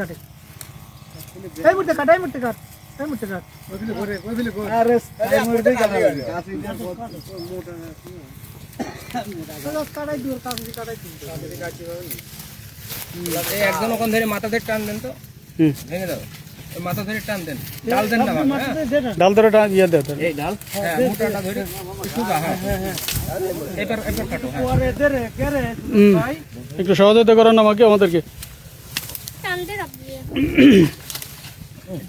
কাটে। এই মুহূর্তে কাট এই মুহূর্তে কাট এই মুহূর্তে কাট। আরে কাটা লাগে চলো, কাটাই কাগজি কাটাই এই একজন ওখান ধরে মাথা ধরে টান দেন তো। হুম। ভেঙে দাও। মাথা ধরে টান দেন। ডাল দেন না? ডাল ধরে ইয়ে দেও এই ডাল হ্যাঁ মোটাটা ধরে সুগা হ্যাঁ। এবার এবার কাটো হ্যাঁ। ওরে দে রে কে রে? হুম। ভাই। একটু সহযোগিতা করেন আমাকে আমাদেরকে। এই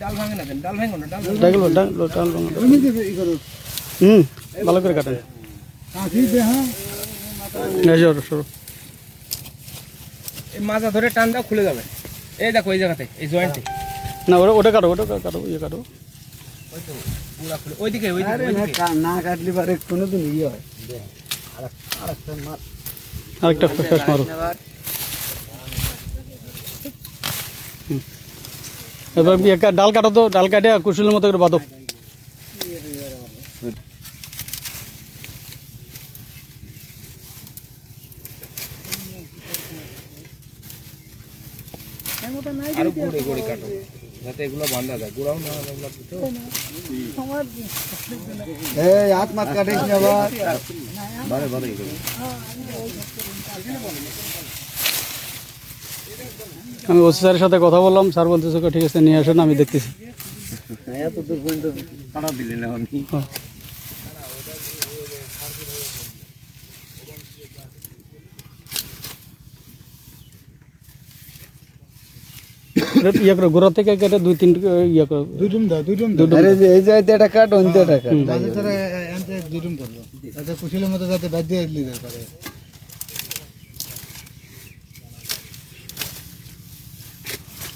ডাল ভাঙে না ডাল ভাঙো না ডাল ডাল ডাল ডাল হুম ভালো করে কাটেন। মাথা ধরে টান দাও খুলে যাবে। এই দেখো এই জায়গাতে এই জয়েন্টে। না ওটা ওটা কাটো ওটা কাটো ইয়ে কাটো। ওইদিকে ওইদিকে না কাটলে পারে কোনো দিন ইয়ে হয়। আরেকটা ফেস মারো। হুম। এবার ডাল কাটো তো ডাল কাটে কুশলের মতো করে বাঁধো। আরও গুড়ে গুড়ে কাটো। যাতে এগুলো বান্ধা যায়। গুড়াও না এগুলো তো এই হাত মাত কাটিস না বারে বারে আমি ওসি স্যারের সাথে কথা বললাম স্যার বলতেছে ঠিক আছে নিয়ে আসেন আমি দেখতেছি। হ্যাঁ। ইয়ে করো গোড়া থেকে কেটে দুই তিন ইয়ে করো। দুইটুম দাও দুইটুম দুটো আরে যে এই এটা কাট অন্তে এনতে দুইটুম করব। তাতে মতো যাতে বাদ দিয়ে দিতে পারে।